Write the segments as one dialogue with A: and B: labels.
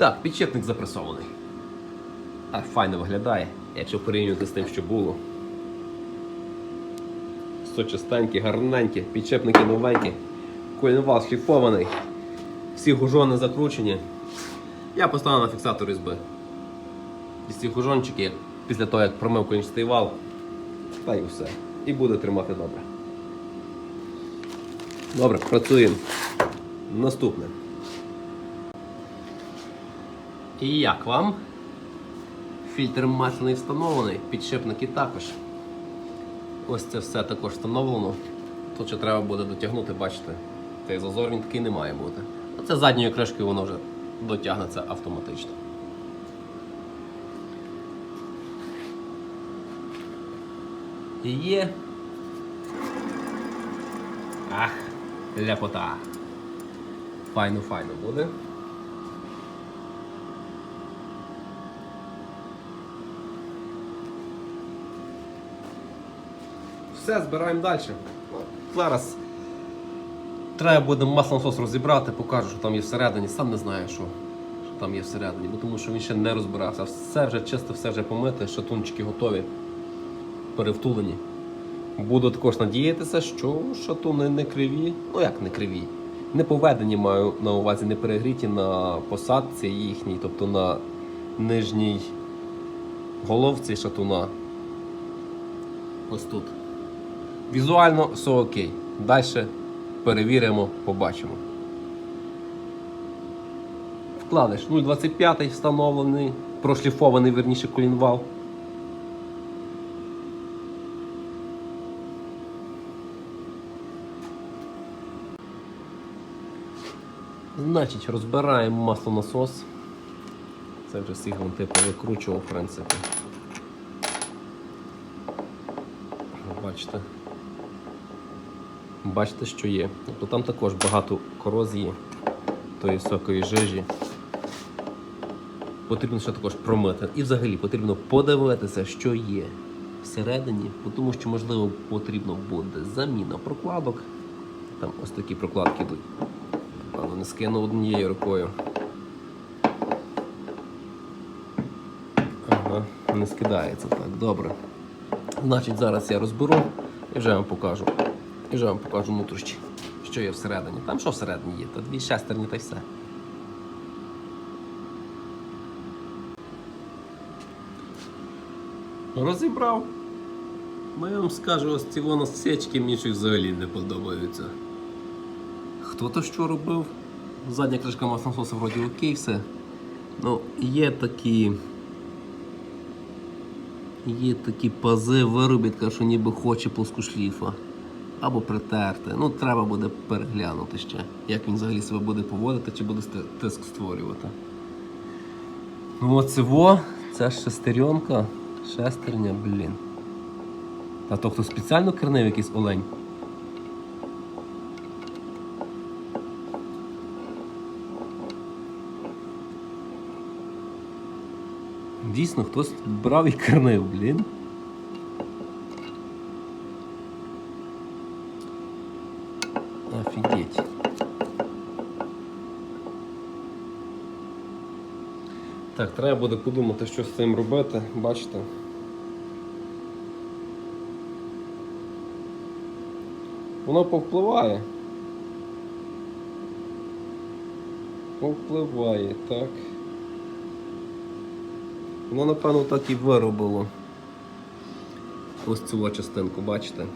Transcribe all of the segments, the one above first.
A: Так, підчепник запресований. А файно виглядає, якщо порівнювати з тим, що було. Все гарненьке, підчепники новенькі, колінвал шліфований, всі гужони закручені. Я поставив на фіксатор різьби. І ці гужончики, після того як промив кончистий вал, та й все. І буде тримати добре. Добре, працюємо. Наступне. І як вам? Фільтр масляний встановлений, підшипники також. Ось це все також встановлено. Тут ще треба буде дотягнути, бачите, цей зазор він такий не має бути. Оце задньою кришкою воно вже дотягнеться автоматично. І є. Ах, ляпота. Файно, файно буде. Все, збираємо далі. Зараз треба буде маслонасос розібрати, покажу, що там є всередині. Сам не знаю, що, що там є всередині, бо тому що він ще не розбирався. Все вже чисто, все вже помите, шатунчики готові, перевтулені. Буду також надіятися, що шатуни не криві. Ну як не криві? Не поведені маю на увазі, не перегріті на посадці їхній, тобто на нижній головці шатуна. Ось тут. Візуально все окей. Далі перевіримо, побачимо. Вкладиш 0,25 встановлений, прошліфований верніше колінвал. Значить, розбираємо маслонасос. Це вже сигнал типу викручував, в принципі. Бачите. Бачите, що є. Тобто там також багато корозії, тої високої жижі. Потрібно ще також промити. І взагалі потрібно подивитися, що є всередині, тому що, можливо, потрібно буде заміна прокладок. Там ось такі прокладки йдуть. Ладно, не скину однією рукою. Ага, не скидається так, добре. Значить, зараз я розберу і вже вам покажу. І вже вам покажу внутрішні, що є всередині. Там що всередині є? Та дві шестерні та й все. Розібрав. Ну я вам скажу, ось ці воно сечки мені взагалі не подобаються. Хто то що робив? Задня кришка маслонасоса вроді окей, все. Ну, є такі. Є такі пази виробітка, що ніби хоче плоску шліфа. Або притерти. Ну, треба буде переглянути ще, як він взагалі себе буде поводити, чи буде тиск створювати. Ну оце во, ця шестеренка, шестерня, блін. Та то хто спеціально кернив якийсь олень. Дійсно, хтось брав і кернив, блін. Так, треба буде подумати, що з цим робити, бачите. Воно повпливає. Повпливає, так. Воно, напевно, так і виробило. Ось цю частинку, бачите?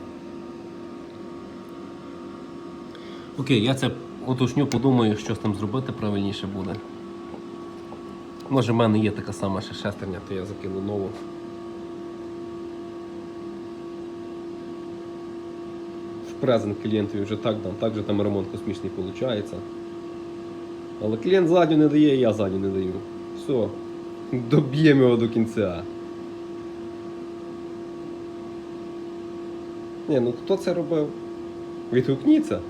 A: Окей, я це уточню, подумаю, що з тим зробити правильніше буде. Може, в мене є така сама ще шестерня, то я закину нову. В презент клієнтові вже так дам, так же там ремонт космічний виходить. Але клієнт задню не дає, я задню не даю. Все, доб'ємо його до кінця. Ні, ну хто це робив? Відгукніться.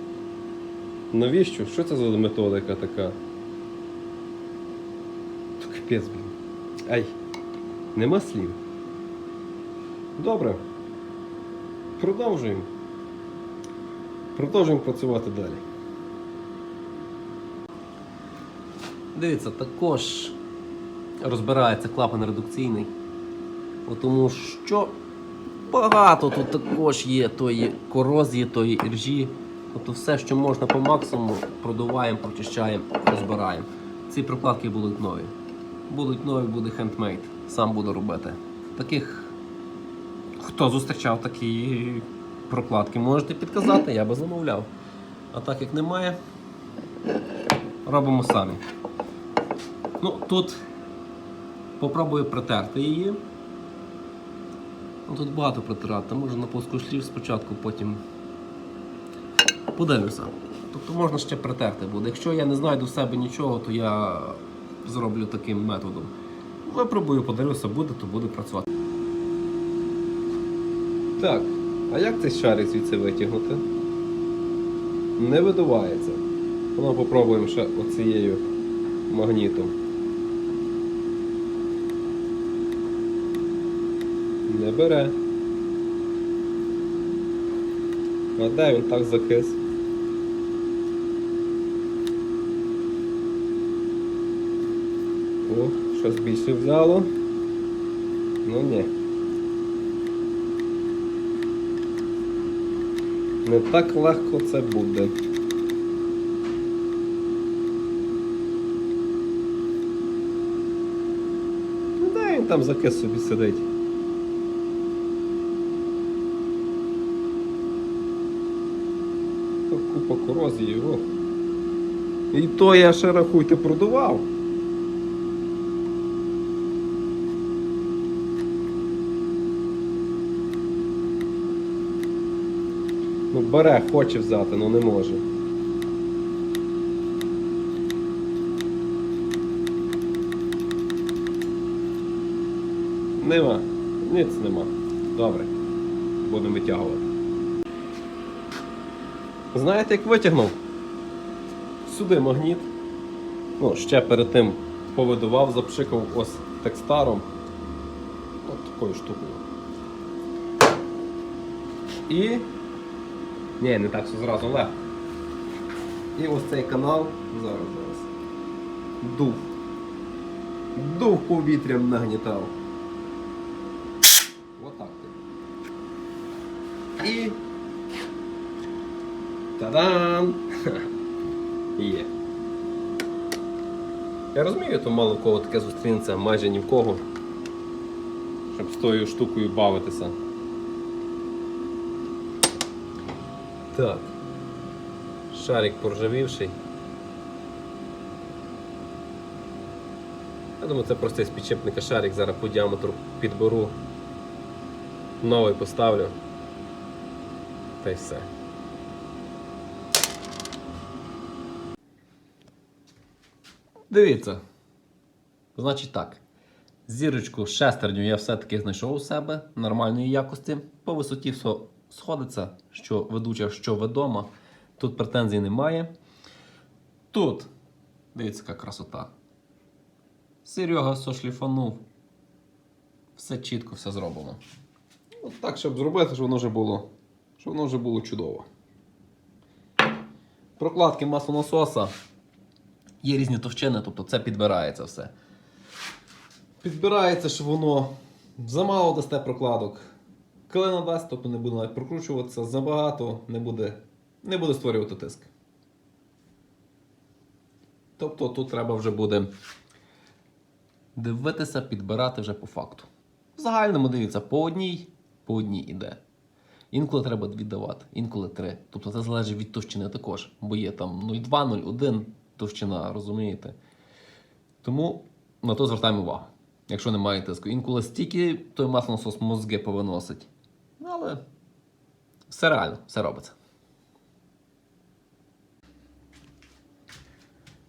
A: Навіщо? Що це за методика така? Капець, блін. Ай, нема слів. Добре. Продовжуємо. Продовжуємо працювати далі. Дивіться, також розбирається клапан редукційний. Тому що багато тут також є тої корозії, тої іржі. Тобто все, що можна по максимуму, продуваємо, прочищаємо, розбираємо. Ці прокладки будуть нові. Будуть нові, буде хендмейд. Сам буду робити. Таких, хто зустрічав такі прокладки, можете підказати, я би замовляв. А так як немає, робимо самі. Ну, тут попробую притерти її. Ну, тут багато протирати. Може на плоску шлів спочатку, потім подивлюся. Тобто можна ще притерти буде. Якщо я не знайду в себе нічого, то я зроблю таким методом. Випробую, подивлюся, буде, то буде працювати. Так, а як цей шарик звідси витягнути? Не видувається. Ну, попробуємо ще оцією магнітом. Не бере. А де він так закис? О, щось більше взяло. Ну ні. Не так легко це буде. Ну, де він там закис собі сидить? Купа корозії, о. І то я ще рахуйте продував. Ну бере, хоче взяти, ну не може. Нема. Ніц нема. Добре. Будемо витягувати. Знаєте, як витягнув? Сюди магніт. Ну, ще перед тим повидував, запшикав ось текстаром. От такою штукою. І. Ні, не так все зразу легко. І ось цей канал. Зараз, зараз. Дув. Дув повітрям нагнітав. Отак. ти. І. Та-дам! Є. Я розумію, то мало в кого таке зустрінеться, майже ні в кого. Щоб з тою штукою бавитися. Так. Шарик поржавівший. Я думаю, це простий з підчепника шарик, зараз по діаметру підберу. Новий поставлю. Та й все. Дивіться. Значить так. Зірочку шестерню я все-таки знайшов у себе нормальної якості. По висоті все сходиться, що ведуча, що ведома. Тут претензій немає. Тут, дивіться, яка красота. Серега сошліфанув. Все чітко, все зроблено. От так, щоб зробити, щоб воно вже було, щоб воно вже було чудово. Прокладки маслонасоса. Є різні товщини, тобто це підбирається все. Підбирається, щоб воно замало дасте прокладок. Коли надасть, тобто не буде навіть прокручуватися, забагато не буде, не буде створювати тиск. Тобто тут треба вже буде дивитися, підбирати вже по факту. В загальному дивіться, по одній, по одній іде. Інколи треба дві давати, інколи три. Тобто це залежить від товщини також. Бо є там 0,2, 0,1 товщина, розумієте? Тому на то звертаємо увагу, якщо немає тиску. Інколи стільки той маслонасос мозги повиносить. Але все реально, все робиться.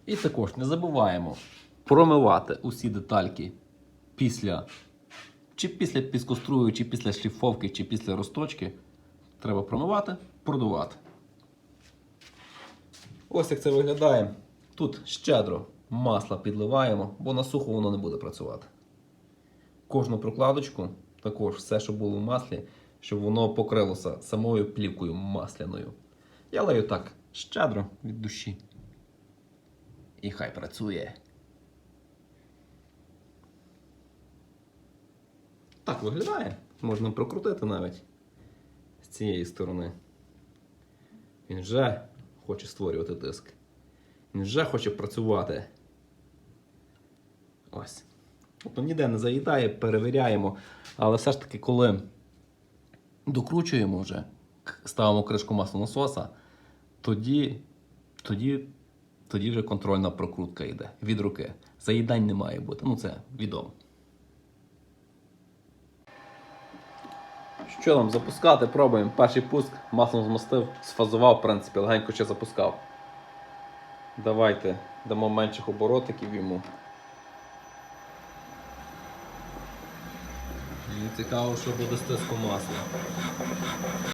A: І також не забуваємо промивати усі детальки після чи після піскострую, чи після шліфовки, чи після розточки. Треба промивати, продувати. Ось як це виглядає. Тут щедро масла підливаємо, бо на сухо воно не буде працювати. Кожну прокладочку, також все, що було в маслі, щоб воно покрилося самою плівкою масляною. Я лею так щедро від душі. І хай працює. Так виглядає. Можна прокрутити навіть з цієї сторони. Він вже хоче створювати тиск. Він вже хоче працювати. Ось. Тобто ніде не заїдає, перевіряємо. Але все ж таки, коли докручуємо вже, ставимо кришку маслонасоса, тоді, тоді, тоді вже контрольна прокрутка йде від руки. Заїдань не має бути. Ну це відомо. Що нам запускати? Пробуємо. Перший пуск, маслом змастив, сфазував, в принципі, легенько ще запускав. Давайте дамо менших оборотиків йому. Мені цікаво, що буде з тиском масла.